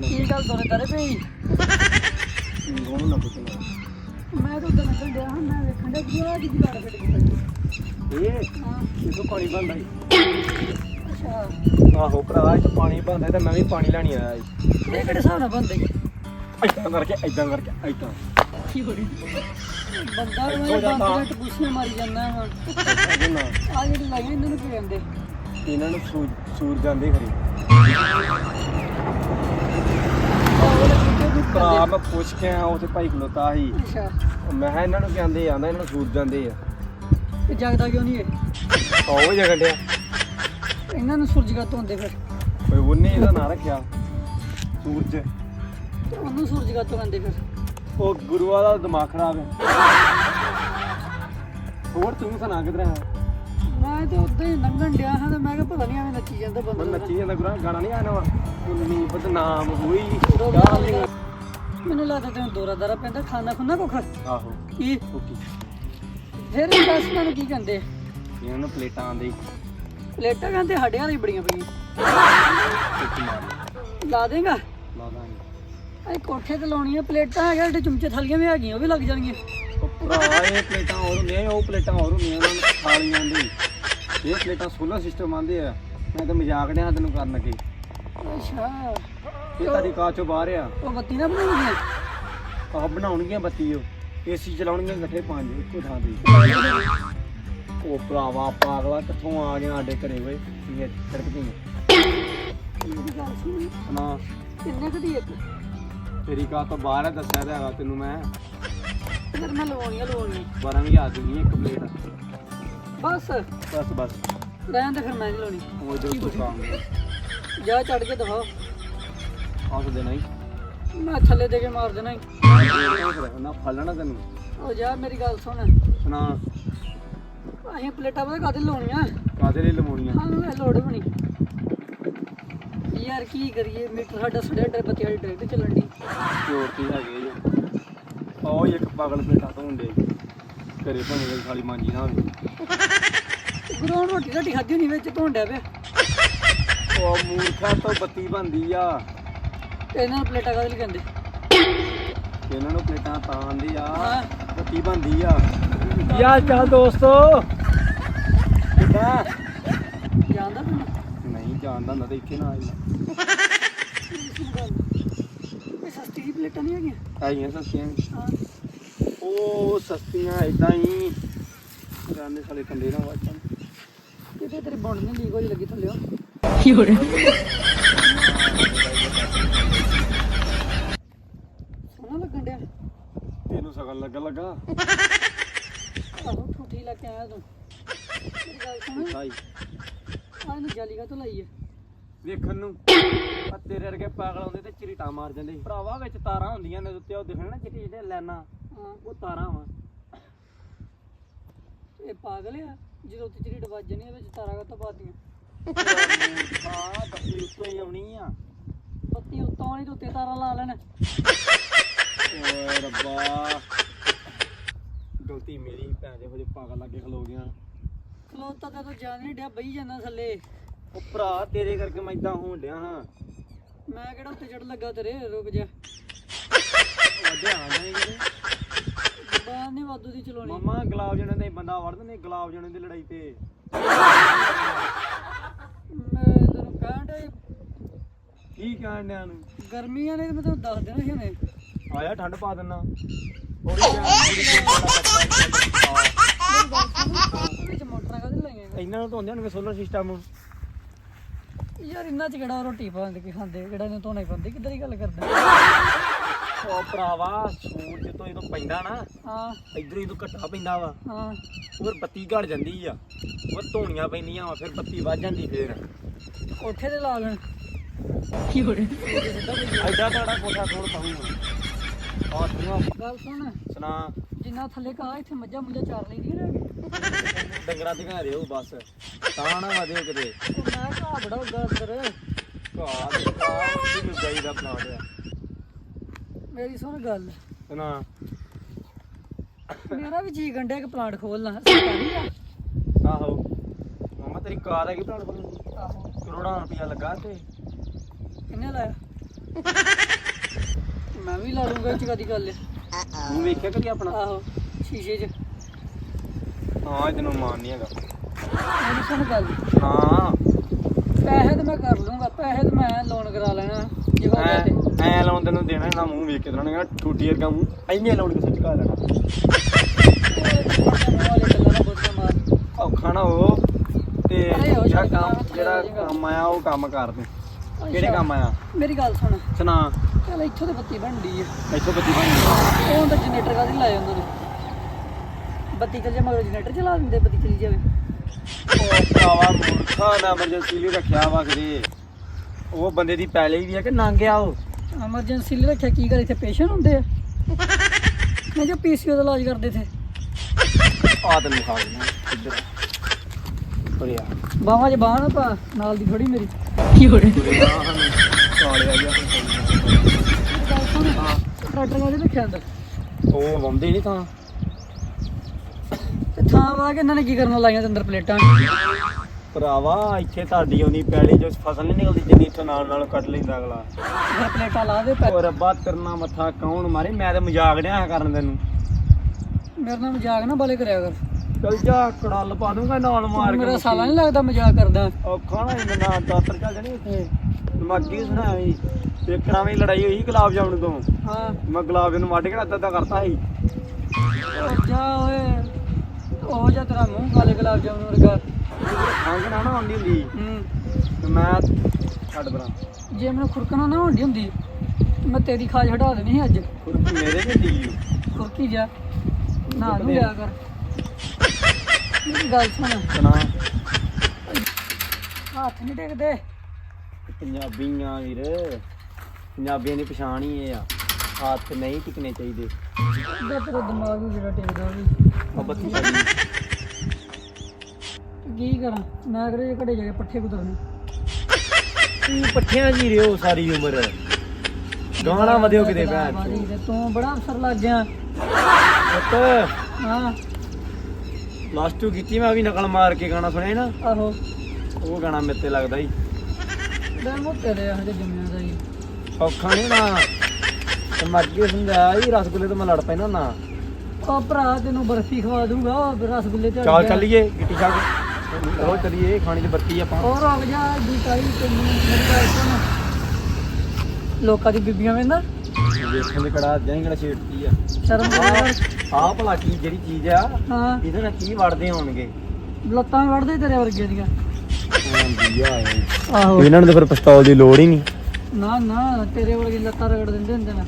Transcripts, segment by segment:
ਕੀ ਗੱਲ ਦੋਰੇ ਕਰੇ ਪਈ ਉਹਨੂੰ ਨਾ ਪੁੱਛਣਾ ਮੈਂ ਤਾਂ ਉਦੋਂ ਲੱਗਣ ਡਿਆ ਹਾਂ ਮੈਂ ਵੇਖਣ ਡਿਆ ਕਿ ਆ ਕੀ ਜਗਾੜ ਫਿੱਟ ਗਈ ਇਹ ਹਾਂ ਕਿਦੋਂ ਪਾਣੀ ਬੰਦਾ ਅੱਛਾ ਆਹੋ ਭਰਾ ਇਹ ਪਾਣੀ ਬੰਦਾ ਤੇ ਮੈਂ ਵੀ। ਪਾਣੀ ਲੈਣੀ ਆਇਆ ਇਹ ਕਿਹੜੇ ਹਿਸਾਬ ਨਾਲ ਬੰਦੇ ਏਦਾਂ ਕਰਕੇ ਏਦਾਂ ਕਰਕੇ ਏਦਾਂ ਕੀ ਹੋ ਰਿਹਾ ਬੰਦਾ ਉਹ। ਬੰਦੇ ਟਪੂਸੀਆਂ ਮਾਰੀ ਜਾਂਦਾ ਹੁਣ। ਆ ਜਿਹੜੇ ਲਾਈਆਂ ਇਹਨਾਂ ਨੂੰ ਕੀ ਕਹਿੰਦੇ? ਇਹਨਾਂ ਨੂੰ ਸੂਰ ਸੂਰ ਜਾਂਦੇ ਖਰੀ। ਭਰਾ ਮੈਂ ਪੁੱਛ ਕੇ ਆ ਉੱਥੇ ਭਾਈ ਖਲੋਤਾ ਸੀ। ਅੱਛਾ। ਮੈਂ ਕਿਹਾ ਇਹਨਾਂ ਨੂੰ ਕਹਿੰਦੇ ਆਂਦਾ ਇਹਨਾਂ ਨੂੰ ਸੂਰ ਜਾਂਦੇ ਆ। ਤੇ ਜਗਦਾ ਕਿਉਂ ਨਹੀਂ ਇਹ? ਉਹ ਜਗ੍ਹਾ ਡਿਆ। ਇਹਨਾਂ ਨੂੰ ਸੂਰਜ ਘੱਟ ਹੁੰਦੇ ਫਿਰ। ਕੋਈ ਉਹਨੇ ਇਹਦਾ ਨਾਂ ਰੱਖਿਆ? ਸੂਰਜ। ਤੇ ਉਹਨੂੰ ਸੂਰਜ ਘੱਟ ਕਹਿੰਦੇ ਫਿਰ। ਉਹ ਗੁਰੂਆ ਦਾ ਦਿਮਾਗ ਖਰਾਬ ਹੈ। ਹੋਰ ਤੂੰ ਸੁਣਾ ਕਿਧਰ ਹੈ? ਮੈਂ ਤੇ ਉਦਾਂ ਹੀ ਲੰਘਣ ਡਿਆ ਹਾਂ ਤੇ ਮੈਂ ਕਿਹਾ ਪਤਾ ਨਹੀਂ ਐਵੇਂ ਨੱਚੀ ਜਾਂਦਾ ਬੰਦਾ। ਨੱਚੀ ਜਾਂਦਾ ਗੁਰਾਂ ਗਾਣਾ ਨਹੀਂ ਆਣਾ ਵਾ। ਉਨੀ ਬਦਨਾਮ ਹੋਈ ਗਾਲ ਮੈਨੂੰ ਲੱਗਦਾ ਤੈਨੂੰ ਦੋਰਾ ਦਾਰਾ ਪੈਂਦਾ ਖਾਣਾ ਖੁਣਾ ਕੁਖ? ਆਹੋ। ਕੀ? ਓਕੇ ਫਿਰ ਇਹ ਦੱਸ ਮੈਨੂੰ ਕੀ ਕਹਿੰਦੇ? ਇਹਨਾਂ ਨੂੰ ਪਲੇਟਾਂ ਆਂਦੇ ਪਲੇਟਾਂ ਕਹਿੰਦੇ ਸਾਡੇ ਵਾਲੀ ਬੜੀਆਂ ਪਈਆਂ ਲਾ ਦੇਗਾ? ਲਾ ਦਾਂਗੇ। ਇਹ ਕੋਠੇ ਤੇ ਲਾਉਣੀਆਂ ਪਲੇਟਾਂ ਹੈਗੇ ਸਾਡੇ ਚਮਚੇ ਥਾਲੀਆਂ ਵੀ ਹੈਗੀਆਂ ਉਹ ਵੀ ਲੱਗ ਜਾਣਗੀਆਂ। ਉਹ ਭਰਾ ਇਹ ਪਲੇਟਾਂ ਹੋਰ ਹੁੰਦੀਆਂ ਉਹ ਪਲੇਟਾਂ ਹੋਰ ਹੁੰਦੀਆਂ ਉਹਨਾਂ ਨੂੰ ਥਾਲੀਆਂ ਆਂਦੇ ਇਹ ਪਲੇਟਾਂ ਸੋਲਰ ਸਿਸਟਮ ਆਂਦੇ ਆ। ਮੈਂ ਤਾਂ ਮਜ਼ਾਕ ਡਿਆ ਤੈਨੂੰ ਕਰਨ ਲੱਗੇ ਅੱਛਾ। ਇਹ ਤੁਹਾਡੀ ਕਾਰ ਚੋਂ ਬਾਹਰ ਆ। ਉਹ ਬੱਤੀ ਨਾ ਬਣਾਉਣੀਆਂ ਆਹ ਬਣਾਉਣਗੀਆਂ ਬੱਤੀ ਉਹ। ਏਸੀ ਚਲਾਉਣਗੀਆਂ ਇਕੱਠੇ ਪੰਜ ਇੱਕੋ ਥਾਂ ਤੇ। ਉਹ ਭਰਾਵਾ ਪਾਗਲਾ ਕਿੱਥੋਂ ਆ ਗਿਆ ਸਾਡੇ ਘਰੇ ਓਏ? ਇਹ ਸੜਕ ਮੇਰੀ ਗੱਲ ਸੁਣ। ਸੁਣਾ ਕਿੰਨੇ ਕਦੀ ਇੱਕ ਤੇਰੀ ਕਾਰ ਤੋਂ ਬਾਹਰ ਹੈ ਦੱਸਿਆ ਤਾਂ ਹੈਗਾ ਤੈਨੂੰ ਮੈਂ। ਫਿਰ ਮੈਂ ਲਵਾਉਣੀਆਂ ਲਵਾਉਣੀਆਂ 12000 ਦੀ ਇੱਕ ਪਲੇਟ ਬਸ। ਬਸ ਬਸ। ਰਹਿਣ ਦੇ ਫਿਰ ਮੈਂ ਨਹੀਂ ਲਾਉਣੀ। ਉਹ ਤੋਂ ਕੰਮ ਜਾ ਚੜ ਕੇ ਦਿਖਾਓ। ਆਸ ਦੇਣਾ ਹੀ। ਮੈਂ ਥੱਲੇ ਦੇ ਕੇ ਮਾਰ ਦੇਣਾ ਈ। ਨਾ ਫਲਣਾ ਤੈਨੂੰ। ਉਹ ਜਾ ਮੇਰੀ ਗੱਲ ਸੁਣ। ਸੁਣਾ। ਅਸੀਂ ਪਲੇਟਾਂ ਪਤਾ ਕਾਹਦੇ ਲਾਉਣੀਆਂ? ਕਾਦੇ ਲਈ ਲਵਾਉਣੀਆਂ ਸਾਨੂੰ ਇਹ ਲੋੜ ਬਣੀ ਯਾਰ ਕੀ ਕਰੀਏ? ਮੀਟਰ ਸਾਡਾ ਸੜਿਆ ਡਰ ਬੱਤੀ ਵਾਲੀ ਤੇ ਚੱਲਣ ਦੀ। ਚੋਰਤੀ ਹੈਗੇ ਜੋ। ਉਹ ਇੱਕ ਪਾਗਲ ਪਲੇਟਾਂ ਤੋਂ ਹੁੰਦੇ ਘਰੇ ਭਾਵੇਂ ਖਾਲੀ ਮਾਂਜੀ ਨਾ ਹੋਵੇ। ਗੁਰੂ ਰੋਟੀ ਰੋਟੀ ਖਾਧੀ ਨਹੀਂ ਵਿੱਚ ਧੋਂਡਿਆ ਪਿਆ। ਉਹ ਮੂਰਖਾ ਤੋਂ ਬੱਤੀ ਬੰਦੀ ਆ। ਤੇ ਇਹਨਾਂ ਨੂੰ ਪਲੇਟਾਂ ਕਾਹਦੇ ਲਈ ਕਹਿੰਦੇ? ਇਹਨਾਂ ਨੂੰ ਪਲੇਟਾਂ ਤਾਂ ਆਂਦੀ ਆ ਬੱਤੀ ਬੰਦੀ ਆ। ਯਾ ਚਾਲ ਦੋਸਤੋ। ਕਿੱਦਾਂ ਤੂੰ ਜਾਣਦਾ ਹੁੰਦਾ ਤਾਂ ਇੱਥੇ ਨਾ ਆਈ। ਇਹ ਸਸਤੀ ਜਿਹੀ ਪਲੇਟਾਂ ਨਹੀਂ ਹੈਗੀਆਂ? ਆਈਆਂ ਸਸਤੀਆਂ। ਹਾਂ। ਉਹ ਸਸਤੀਆਂ ਇਦਾਂ ਹੀ ਗਾਨੇ ਸਾਲੇ ਕੰਦੇ ਨਾ। ਵਾਚਣ ਕਿਤੇ ਤੇਰੀ ਬੌਂਡ ਨਹੀਂ ਲੀਕ ਹੋ ਜੀ ਲੱਗੀ ਥੱਲੇ। ਸੋਹਣਾ ਲੱਗਣ ਡਿਆ। ਤੈਨੂੰ ਸਗਨ ਲੱਗਾ ਲੱਗਾ? ਆਹੋ ਠੂਠੀ ਲੈ ਕੇ ਆਇਆ ਤੂੰ। ਮੇਰੀ ਗੱਲ ਸੁਣ। ਸਾਈ ਆਹ ਇਹਨੂੰ ਜਾਲੀ ਕਾ ਤੋਂ ਲਾਈ ਹੈ ਵੇਖਣ ਨੂੰ। ਆ ਤੇਰੇ ਵਰਗੇ ਪਾਗਲ ਆਉਂਦੇ ਤੇ ਚਿਰੀਟਾ ਮਾਰ ਜਾਂਦੇ ਸੀ। ਭਰਾਵਾ ਵਿੱਚ ਤਾਰਾਂ ਹੁੰਦੀਆਂ ਨੇ ਉੱਤੇ ਉਹ ਦਿਖਣ ਨਾ ਜਿਹੜੇ ਲੈਣਾ ਹਾਂ। ਉਹ ਤਾਰਾਂ ਵਾ। ਇਹ ਪਾਗਲ ਆ ਜਦੋਂ ਤੇ ਜਿਹੜੀ ਵੱਜ ਜਾਣੀ ਵਿੱਚ ਤਾਰਾਂ ਕਾ ਤੋਂ ਪਾਦੀਆਂ ਹਾਂ ਬੱਤੀ ਉੱਤੇ ਹੀ ਆਉਣੀ ਆ। ਬੱਤੀ ਉੱਤੋਂ ਵਾਲੀ ਤੇ ਉੱਤੇ ਤਾਰਾਂ ਲਾ ਲੈਣ। ਓਏ ਰੱਬਾ। ਗਲਤੀ ਮੇਰੀ ਭੈਣ ਦੇ ਹੋ ਜੇ ਪਾਗਲ ਲੱਗੇ ਖਲੋ ਗਿਆ। ਖਲੋਤਾ ਤਾਂ ਤੂੰ ਜਾਣ ਨਹੀਂ ਡਿਆ ਬਈ ਜਾਂਦਾ ਥੱਲੇ। ਉਹ ਭਰਾ ਤੇਰੇ ਕਰਕੇ ਮੈਂ ਇਦਾਂ ਹੋਣ ਡਿਆ ਹਾਂ। ਮੈਂ ਕਿਹੜਾ ਉੱਤੇ ਚੜ ਲੱਗਾ ਤੇਰੇ ਰੁਕ ਜਾ। ਵੱਡੇ ਆ ਜਾਣੇ ਜਿਹੜੇ ਬਾਹਰ ਨਹੀਂ ਵਾਧੂ ਦੀ ਚਲਾਉਣੀ। ਮਾਮਾ ਗੁਲਾਬ ਜਣੇ ਦੇ ਬੰਦਾ ਵੜਦੇ ਨੇ ਗੁਲਾਬ ਜਣੇ ਦੀ ਲੜਾਈ ਤੇ। ਮੈਂ ਤੈਨੂੰ ਕਹਿਣ ਡਿਆ ਕੀ ਕਹਿਣ ਡਿਆ ਨੂੰ ਗਰਮੀਆਂ ਨੇ ਮੈਂ ਤੈਨੂੰ ਦੱਸ ਦੇਣਾ ਸੀ ਹੁਣੇ ਆਇਆ ਠੰਡ ਪਾ ਦਿੰਨਾ। ਥੋੜੀ ਜਿਹੀ ਵਿੱਚ ਮੋਟਰਾਂ ਕਾਹਦੇ ਲਾਈਆਂ ਨੇ? ਇਹਨਾਂ ਨੂੰ ਧੋਂਦੇ ਹੋਣਗੇ ਸੋਲਰ ਸਿਸਟਮ ਯਾਰ ਇੰਨਾ ਚ ਕਿਹੜਾ ਰੋਟੀ ਪਾਉਂਦੇ ਕਿ ਖਾਂਦੇ ਕਿਹੜਾ ਨੇ ਧੋਣੇ ਪਾਉਂਦੇ ਕਿੱਧਰ ਦੀ ਗੱਲ ਕਰਦਾ? ਉਹ ਭਰਾਵਾ ਸੂਰਜ ਤੋਂ ਜਦੋਂ ਪੈਂਦਾ ਨਾ ਹਾਂ। ਇਧਰੋਂ ਜਦੋਂ ਘੱਟਾ ਪੈਂਦਾ ਵਾ ਹਾਂ। ਉਹ ਫਿਰ ਬੱਤੀ ਘੜ ਜਾਂਦੀ ਆ। ਉਹ ਧੋਣੀਆਂ ਪੈਂਦੀਆਂ ਵਾ ਫਿਰ ਬੱਤੀ ਵੱਜ ਜਾਂਦੀ ਫੇਰ। ਕੋਠੇ ਤੇ ਲਾ ਲੈਣ। ਕੀ ਹੋ ਰਿਹਾ? ਐਡਾ ਤੁਹਾਡਾ ਕੋਠਾ ਥੋੜ ਪਾਉਂਗਾ ਆ। ਤੂੰ ਗੱਲ ਸੁਣ। ਸੁਣਾ। ਜਿੰਨਾ ਥੱਲੇ ਕਾ ਇੱਥੇ ਮੱਝਾਂ ਮੁੱਝਾਂ ਚਾਰ ਨਹੀਂ ਰਹਿ ਡੰਗਰਾਂ ਦੀ ਘਾ ਰਿਓ ਬਸ। ਤਾਂ ਨਾ ਵਧਿਓ ਕਿਤੇ। ਉਹ ਮੈਂ ਘਾ ਬੜਾ ਉੱਗਾ ਅੰਦਰ। ਘਾਹ ਦੀ ਘਾਹ ਦੀ ਗਾਈ ਦਾ ਪਲਾਟ ਆ। ਮੇਰੀ ਸੁਣ ਗੱਲ। ਸੁਣਾ ਮੇਰਾ ਵੀ ਜੀ ਗੰਡੇ ਇੱਕ ਪਲਾਂਟ ਖੋਲਣਾ ਸਰਕਾਰੀ ਆ। ਆਹੋ। ਤੇਰੀ ਕਾਰ ਹੈਗੀ ਭਰਾ ਕੋਲ ਆਹੋ। ਕਰੋੜਾਂ ਰੁਪਇਆ ਲੱਗਾ ਤੇ ਕਿੰਨੇ ਲਾਇਆ? ਮੈਂ ਵੀ ਲਾ ਲੂੰਗਾ ਇਹ ਚ ਕਦੀ ਗੱਲ ਤੂੰ ਵੇਖਿਆ ਕਦੀ ਆਪਣਾ? ਆਹੋ ਸ਼ੀਸ਼ੇ 'ਚ। ਹਾਂ ਤੈਨੂੰ ਮਾਨ ਨਹੀਂ ਹੈਗਾ। ਮੇਰੀ ਸੁਣ ਗੱਲ। ਹਾਂ। ਪੈਸੇ ਤੇ ਮੈਂ ਕਰ ਲੂੰਗਾ ਪੈਸੇ ਤੇ ਮੈਂ ਲੋਨ ਕਰਾ ਲੈਣਾ ਜੇ ਹੋ ਗਿਆ ਤੇ। ਐ ਐ ਲਾਉਣ ਤੈਨੂੰ ਦੇਣਾ ਨਾ ਮੂੰਹ ਵੇਖ ਕੇ ਦੇਣਾ ਕਹਿੰਦਾ ਟੂਟੀ ਵਰਗਾ ਮੂੰਹ। ਐਨੇ ਲਾਉਣ ਕੇ ਸੱਚ ਕਾ ਲੈਣਾ? ਦਾ ਔਖਾ ਨਾ ਹੋ। ਤੇ ਅਰੇ ਹੋ ਜਿਹੜਾ ਕੰਮ ਜਿਹੜਾ। ਕੰਮ ਆਇਆ ਉਹ ਕੰਮ ਕਰ ਤੂੰ। ਕਿਹੜੇ। ਕੰਮ ਆਇਆ? ਮੇਰੀ ਗੱਲ ਸੁਣ। ਸੁਣਾ। ਚੱਲ ਇੱਥੋਂ ਤੇ ਬੱਤੀ ਬਣਦੀ ਆ। ਇੱਥੋਂ ਬੱਤੀ ਬਣੀ ਉਹ ਤਾਂ ਜਨਰੇਟਰ ਕਾਹਦੀ ਲਾਇਆ ਉਹਨਾਂ ਨੇ? ਬੱਤੀ ਚੱਲ ਜਾ ਮਗਰ ਜਨਰੇਟਰ ਚਲਾ ਦਿੰਦੇ ਬੱਤੀ ਚਲੀ ਜਾਵੇ। ਉਹ ਭਰਾਵਾ ਮੂਰਖਾ ਨਾ ਐਮਰਜੈਂਸੀ ਲਈ ਰੱਖਿਆ ਵਾ ਕਿਤੇ। ਉਹ ਬੰਦੇ ਦੀ ਵੀ ਆ ਕਿ ਨੰਗਿਆ ਉਹ? ਐਮਰਜੈਂਸੀ ਲਈ ਰੱਖਿਆ ਕੀ ਕਰ ਇੱਥੇ ਪੇਸ਼ੈਂਟ ਹੁੰਦੇ ਆ? ਮੈਂ ਜੋ ਪੀਸੀਓ ਦਾ ਇਲਾਜ ਕਰਦੇ ਥੇ ਆ ਤੈਨੂੰ ਖਾ ਦੇਣਾ ਇੱਧਰ। ਉਰੇ ਆ। ਬਾਹਾਂ 'ਚ ਬਾਹਾਂ ਨਾ ਪਾ ਨਾਲ ਦੀ ਥੋੜੀ ਮੇਰੀ। ਕੀ ਹੋ ਰਿਹਾ? ਕਾਲੇ ਆ ਗਿਆ ਟਰੈਕਟਰ ਕਾਹਦੇ ਰੱਖਿਆ ਅੰਦਰ ਉਹ ਵੰਦੇ ਨਹੀਂ ਤਾਂ। ਤੇ ਥਾਂ ਵਾ ਕੇ ਇਹਨਾਂ ਨੇ ਕੀ ਕਰਨ ਲਾਈਆਂ ਤੇ ਅੰਦਰ ਪਲੇਟਾਂ? ਭਰਾਵਾ ਇੱਥੇ ਤੁਹਾਡੀ ਆਉਂਦੀ ਪੈਲੀ ਜੋ ਫਸਲ ਨਹੀਂ ਨਿਕਲਦੀ ਜਿੰਨੀ ਇੱਥੋਂ ਨਾਲ ਨਾਲ ਕੱਢ ਲੈਂਦਾ ਅਗਲਾ। ਫਿਰ ਪਲੇਟਾਂ ਲਾ ਦੇ ਪੈ ਉਹ ਰੱਬਾ ਤਰਨਾ ਮੱਥਾ ਕੌਣ ਮਾਰੇ? ਮੈਂ ਤੇ ਮਜ਼ਾਕ ਡਿਆ ਕਰਨ ਤੈਨੂੰ। ਮੇਰੇ ਨਾਲ ਮਜ਼ਾਕ ਨਾ ਬਾਲੇ ਕਰਿਆ ਕਰ। ਚਲ ਜਾ ਕੜਲ ਪਾ ਦੂੰਗਾ ਨਾਲ ਮਾਰ ਕੇ ਮੇਰਾ ਸਾਲਾ ਨਹੀਂ ਲੱਗਦਾ ਮਜ਼ਾਕ ਕਰਦਾ। ਔਖਾ ਨਾ ਨਾਲ ਦਾਤਰ ਚੱਲ ਜਣੀ। ਇੱਥੇ ਮੈਂ ਅੱਗੇ ਵੀ ਇੱਕ ਨਾਵੇਂ ਲੜਾਈ ਹੋਈ ਗੁਲਾਬ ਜਾਮਣ ਤੋਂ। ਹਾਂ। ਮੈਂ ਗੁਲਾਬ ਨੂੰ ਵੱਢ ਕੇ ਅੱਧਾ ਅੱਧਾ ਕਰਤਾ ਸੀ। ਜਾ ਓਏ। ਉਹ ਜਾ ਤੇਰਾ ਮੂੰਹ ਕਾਲੇ ਗੁਲਾਬ ਜਾਮਨ ਵਰਗਾ। ਖੰਗ ਨਾ ਨਾ ਆਉਂਦੀ ਹੁੰਦੀ। ਹੂੰ। ਤੇ ਮੈਂ ਛੱਡ ਬਰਾਂ ਜੇ ਮੈਨੂੰ ਖੁਰਕਣਾ ਨਾ ਹੁੰਦੀ ਹੁੰਦੀ ਤੇ ਮੈਂ ਤੇਰੀ ਖਾਜ ਹਟਾ ਦੇਣੀ ਸੀ ਅੱਜ। ਖੁਰਪੀ ਮੇਰੇ ਤੇ ਦੀ ਖੁਰਕੀ ਜਾ ਨਾ ਨੂੰ ਲਿਆ ਕਰ। ਮੇਰੀ ਗੱਲ ਸੁਣ। ਸੁਣਾ। ਹੱਥ ਨਹੀਂ ਟੇਕਦੇ। ਪੰਜਾਬੀਆਂ ਵੀਰ। ਪੰਜਾਬੀਆਂ ਦੀ ਪਛਾਣ ਹੀ ਇਹ ਆ। ਹੱਥ ਨਹੀਂ ਟਿਕਣੇ ਚਾਹੀਦੇ। ਇਹਦਾ ਤੇਰਾ ਦਿਮਾਗ ਵੀ ਜਿਹੜਾ ਟੇਕਦਾ ਵੀ। ਆ ਬੱਤੀ ਸਾਡੀ ਕੀ ਕਰਾਂ? ਮੈਂ ਕਰੇ ਘੜੇ ਜਾ ਕੇ ਪੱਠੇ ਕੁਤਰਨੇ। ਤੂੰ ਪੱਠਿਆਂ ਜੀ ਰਿਓ ਸਾਰੀ ਉਮਰ। ਗਾਣਾ ਵਧਿਓ ਕਿਤੇ ਭੈਣ ਤੇ ਤੂੰ ਬੜਾ ਅਫਸਰ ਲੱਗ ਗਿਆ। ਪੁੱਤ। ਹਾਂ। ਪਲੱਸ 2 ਕੀਤੀ ਮੈਂ ਵੀ ਨਕਲ ਮਾਰ ਕੇ ਗਾਣਾ ਸੁਣਿਆ ਨਾ। ਆਹੋ। ਉਹ ਗਾਣਾ ਮੇਰੇ ਤੇ ਲੱਗਦਾ ਹੀ ਲੈ ਮੋਟੇ ਦੇ ਹਜੇ ਜੰਮਿਆ ਦਾ ਹੀ। ਔਖਾ ਨਹੀਂ ਨਾ ਤੇ ਮੈਂ ਅੱਗੇ ਸਮਝਾਇਆ ਹੀ ਰਸਗੁੱਲੇ ਤੋਂ ਮੈਂ ਲੜ ਪੈਣਾ ਨਾ। ਉਹ ਭਰਾ ਤੈਨੂੰ ਬਰਫੀ ਖਵਾ ਦੂੰਗਾ ਉਹ ਰਸਗੁੱਲੇ ਤੇ ਚੱਲ ਚੱਲੀਏ ਗਿੱਟੀ ਛੱਡ ਰੋਜ਼ ਚੱਲੀਏ ਖਾਣੀ ਤੇ ਬੱਤੀ ਆਪਾਂ। ਹੋਰ ਰੁਕ ਜਾ ਦੀ ਤਾਈ ਤੈਨੂੰ ਮੇਰੀ ਸੁਣ ਲੋਕਾਂ ਦੀ ਬੀਬੀਆਂ ਵੇਂਦਾ ਵੇਖਣ ਦੇ ਕੜਾ ਜਾਈ ਕਿਹੜਾ ਛੇੜਤੀ ਆ। ਸ਼ਰਮ ਆਹ ਭਲਾ ਕੀ ਜਿਹੜੀ ਚੀਜ਼ ਆ ਹਾਂ। ਇਹਦੇ ਨਾਲ ਕੀ ਵੜਦੇ ਹੋਣਗੇ? ਲੱਤਾਂ ਵੜਦੇ ਤੇਰੇ ਵਰਗੇ ਦੀਆਂ। ਆ ਆਹੋ। ਇਹਨਾਂ ਨੂੰ ਤਾਂ ਫਿਰ ਪਿਸਤੌਲ ਦੀ ਲੋੜ ਹੀ ਨਹੀਂ। ਨਾ ਨਾ ਤੇਰੇ ਵਰਗੀ ਲੱਤਾਂ ਰਗੜ ਦਿੰਦੇ ਹੁੰਦੇ ਨੇ।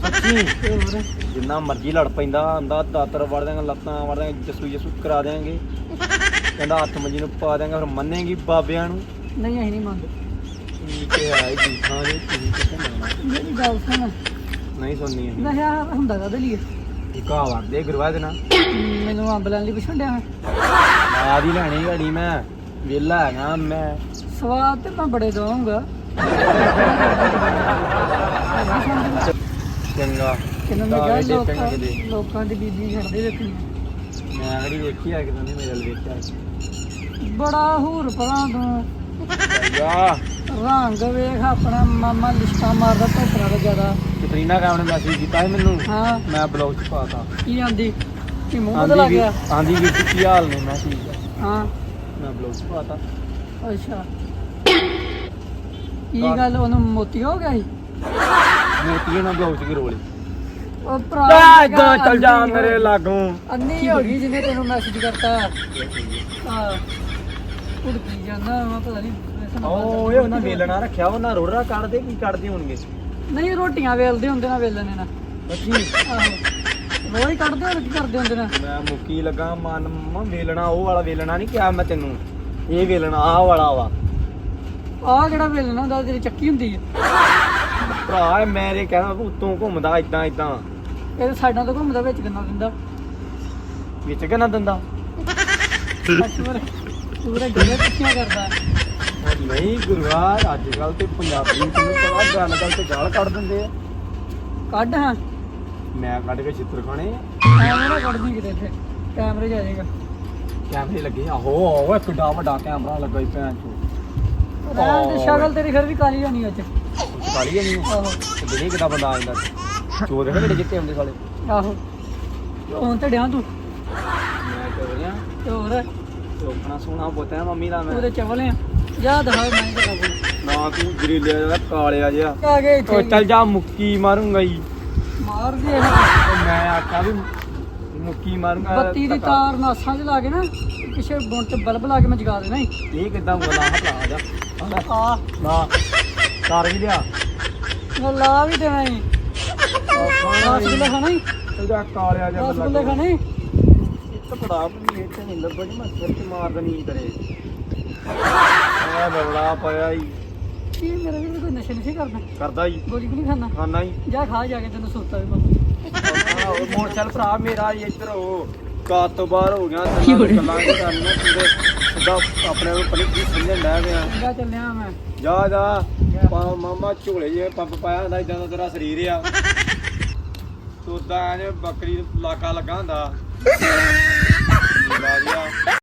ਸੱਚੀ? ਤੇ ਹੋਰ? ਜਿੰਨਾ ਮਰਜ਼ੀ ਲੜ ਪੈਂਦਾ ਆਂਦਾ ਦਾਤਰ ਵੜ ਦਿਆਂਗੇ ਲੱਤਾਂ ਵੜ ਦਿਆਂਗੇ ਜਸੂ ਜਸੂ ਕਰਾ ਦਿਆਂਗੇ। ਕਹਿੰਦਾ ਹੱਥ ਮੰਜੀ ਨੂੰ ਪਾ ਦਿਆਂਗੇ ਫਿਰ ਮੰਨੇਗੀ ਬਾਬਿਆਂ ਨੂੰ। ਨਹੀਂ ਅਸੀਂ ਨਹੀਂ ਮੰਨਦੇ। ਕੀ ਤੇ ਆਈ ਝੂਠਾਂ ਦੇ ਤੁਸੀਂ ਕਿੱਥੇ ਮੰਨਣਾ? ਮੇਰੀ ਗੱਲ ਸੁਣ। ਨਹੀਂ ਸੁਣਨੀ ਅਸੀਂ। ਨਸ਼ਾ ਹੁੰਦਾ ਕਾਹਦੇ ਲਈ ਇਹ ਕਾ ਵੜਦੇ ਗੁਰਵਾ ਦੇ ਨਾ ਮੈਨੂੰ ਅੰਬ ਲੈਣ ਲਈ ਪੁੱਛਣ ਡਿਆ ਆ ਦੀ ਲੈਣੀ ਘੜੀ ਮੈਂ। ਵਿਹਲਾ ਹੈਗਾ ਮੈਂ। ਸਵਾਦ ਤੇ ਮੈਂ ਬੜੇ ਦਵਾਂਗਾ ਚੰਗਾ। ਕਿੰਨਾਂ ਨੇ ਦਾਵੇ ਕਿਹਾ ਟੇਪੇ ਲੋਕਾਂ ਕਿਤੇ। ਲੋਕਾਂ ਦੀ ਬੀਬੀ ਛੱਡਦੇ ਵੇਖਣੀ ਮੈਂ ਕਿਹੜੀ ਵੇਖੀ ਆ ਕਿਦਾਂ ਦੀ ਮੇਰੇ ਵੱਲ ਵੇਖਿਆ ਬੜਾ ਹੂਰ ਪਰਾਂ ਤੂੰ। ਯਾ ਰੰਗ ਵੇਖ ਆਪਣਾ ਮਾਮਾ ਲਿਸ਼ਕਾ ਮਾਰਦਾ ਧੋਤਰਾ ਦਾ ਜ਼ਿਆਦਾ। ਕਤਰੀਨਾ ਕਾਮ ਨੇ ਮੈਸੇਜ ਕੀਤਾ ਸੀ ਮੈਨੂੰ। ਹਾਂ। ਮੈਂ ਬਲੌਗ ਚ ਪਾਤਾ ਕੀ ਆਂਦੀ? ਕੀ ਮੂੰਹ ਬਦਲ ਗਿਆ? ਆਂਦੀ ਵੀ ਕੀ ਹਾਲ ਨੇ ਮੈਂ ਠੀਕ ਆ ਹਾਂ। ਮੈਂ ਬਲੌਗ ਚ ਪਾਤਾ ਅੱਛਾ। ਕੀ ਗੱਲ ਉਹਨੂੰ ਮੋਤੀ ਹੋ ਗਿਆ ਸੀ? ਮੋਤੀਏ ਨਾਲ ਬਲੌਗ ਚ ਕੀ ਰੋਲੇ? ਉਹ ਭਰਾ ਜਾ ਇਦਾਂ ਚੱਲ ਜਾ ਮੇਰੇ ਲਾਗੋਂ। ਅੰਨੀ ਹੋ ਗਈ ਜਿਹਨੇ ਤੈਨੂੰ ਮੈਸੇਜ ਕਰਤਾ। ਹਾਂ। ਉੜਕੀ ਜਾਂਦਾ ਮੈਂ ਪਤਾ ਨਹੀਂ ਇਹ ਉਹਨਾਂ ਵੇਲਣਾ ਰੱਖਿਆ ਉਹਨਾਂ ਰੋੜਾ ਕੱਢਦੇ ਕੀ ਕੱਢਦੇ ਹੋਣਗੇ? ਨਹੀਂ ਰੋਟੀਆਂ ਵੇਲਦੇ ਹੁੰਦੇ ਨਾ ਵੇਲਣੇ ਨਾ ਬੱਚੀ ਰੋਜ਼ ਕੱਢਦੇ ਹੋਰ ਕੀ ਕਰਦੇ ਹੁੰਦੇ ਨੇ। ਮੈਂ ਮੁੱਕੀ ਲੱਗਾ ਮਨ ਵੇਲਣਾ ਉਹ ਵਾਲਾ ਵੇਲਣਾ ਨਹੀਂ ਕਿਹਾ ਮੈਂ ਤੈਨੂੰ। ਇਹ ਵੇਲਣਾ ਆਹ ਵਾਲਾ ਵਾ। ਆਹ ਕਿਹੜਾ ਵੇਲਣਾ ਹੁੰਦਾ ਤੇਰੀ ਚੱਕੀ ਹੁੰਦੀ ਹੈ ਭਰਾ ਇਹ ਮੇਰੇ ਕਹਿੰਦਾ ਉੱਤੋਂ ਘੁੰਮਦਾ ਇਦਾਂ ਇਦਾਂ ਇਹ ਸਾਈਡਾਂ ਤੋਂ ਘੁੰਮਦਾ ਵਿੱਚ ਗੰਨਾ ਦਿੰਦਾ? ਵਿੱਚ ਕਿੰਨਾ ਦਿੰਦਾ? ਪੂਰੇ ਗੱਲੇ ਪਿੱਛੀਆਂ ਕਰਦਾ। ਉਹ ਨਹੀਂ ਗੁਰੂਆ ਅੱਜ ਕੱਲ ਤੇ ਪੰਜਾਬੀ ਤੈਨੂੰ ਪਤਾ ਗੱਲ ਗੱਲ ਤੇ ਗਾਲ ਕੱਢ ਦਿੰਦੇ ਆ। ਕੱਢ ਹਾਂ। ਮੈਂ ਕੱਢ ਕੇ ਛਿੱਤਰ ਖਾਣੇ ਆ। ਐਵੇਂ ਨਾ ਕੱਢਦੀ ਕਿਤੇ ਇੱਥੇ। ਕੈਮਰੇ 'ਚ ਆ ਜਾਏਗਾ। ਕੈਮਰੇ ਲੱਗੇ ਆਹੋ ਓਏ ਕਿੱਡਾ ਵੱਡਾ ਕੈਮਰਾ ਲੱਗਾ ਹੀ ਭੈਣ ਚੋ ਰਹਿਣ ਦੇ ਸ਼ਕਲ ਤੇਰੀ ਫਿਰ ਵੀ ਕਾਲੀ ਹੋਣੀ ਅੱਜ। ਕਾਲੀ ਨਹੀਂ ਆਹੋ। ਤੇ ਦਿਨੇ ਕਿੱਡਾ ਬੰਦਾ ਆ ਜਾਂਦਾ? ਚੋ ਦੇਖ ਕਿਹੜੇ ਜਿੱਤੇ ਹੁੰਦੇ ਸਾਲੇ। ਆਹੋ। ਹੁਣ ਤੇ ਡਿਆਂ ਤੂੰ। ਮੈਂ ਚੋ ਰਿਹਾ ਤੇ ਹੋਰ ਚੋਕਣਾ ਸੋਨਾ ਬੋਤਿਆ ਮੰਮੀ ਦਾ ਤੂੰ ਮੈਂ। ਤੇ ਚਵਲ ਆ। ਜਾ ਦਹਾ ਮੈਂ ਤੇ ਕਾਬੂ ਨਾ ਤੂੰ ਗਰੀਲਿਆ ਜਿਹਾ ਕਾਲਿਆ ਜਿਹਾ। ਆ ਗਏ ਇੱਥੇ। ਓ ਚੱਲ ਜਾ ਮੁੱਕੀ ਮਾਰੂੰਗਾ ਹੀ ਮਾਰ ਦੀ ਮੈਂ ਆਖਿਆ ਵੀ ਮੁੱਕੀ ਮਾਰੂੰਗਾ। ਬੱਤੀ ਦੀ ਤਾਰ ਨਾਸਾਂ 'ਚ ਲਾ ਕੇ ਨਾ ਪਿੱਛੇ ਬੁਣ ਤੇ ਬਲਬ ਲਾ ਕੇ ਮੈਂ ਜਗਾ ਦੇਣਾ। ਇਹ ਕਿੱਦਾਂ ਬੋਲਾ ਹਟਾ ਜਾ। ਆ ਲੈ। ਆ ਵੀ ਲਿਆ ਮੈਂ ਲਾ ਵੀ ਦੇਣਾ ਈ ਰਸਗੁੱਲੇ ਖਾਣਾ ਈ ਇਹਦਾ ਕਾਲਿਆ ਜਿਹਾ ਰਸਗੁੱਲੇ ਖਾਣੇ ਈ ਇੱਕ ਫੜਾ ਵੀ ਇਹ ਨਹੀਂ ਲੱਭਾ ਜੀ ਮੈਂ ਸਿਰ ਤੇ ਮਾਰ ਦੇਣੀ ਕਰੇ ਆ ਬੜਾ ਪਿਆ ਹੀ ਕੀ ਮੇਰੇ ਵੀ ਕੋਈ ਨਸ਼ੇ ਨਹੀਂ ਕਰਦਾ ਕਰਦਾ ਹੀ ਗੋਲੀ ਨਹੀਂ ਖਾਣਾ ਖਾਣਾ ਹੀ ਜਾ ਖਾ ਜਾ ਕੇ ਤੈਨੂੰ ਸੁੱਤਾ ਵੀ ਬਾਬਾ ਮੋਟਰਸਾਈਕਲ ਭਰਾ ਮੇਰਾ ਇੱਧਰ ਹੋ ਕਾਰ ਤੋਂ ਬਾਹਰ ਹੋ ਗਿਆ ਤੇ ਗੱਲਾਂ ਨਹੀਂ ਸਿੱਧਾ ਆਪਣੇ ਨੂੰ ਪਣੀ ਕੀ ਸਮਝਣ ਡਿਆ ਪਿਆ। ਜਾ ਚੱਲਿਆ ਮੈਂ? ਜਾ ਜਾ। ਪਾ ਮਾਮਾ ਝੋਲੇ ਜੇ ਪੰਪ ਪਾਇਆ ਹੁੰਦਾ ਇਦਾਂ ਦਾ ਤੇਰਾ ਸਰੀਰ ਆ। ਤੂੰ ਉਦਾਂ ਐਂ ਬੱਕਰੀ ਨੂੰ ਲਾਕਾ ਲੱਗਾ ਹੁੰਦਾ। ਲਾ ਦਿਆ।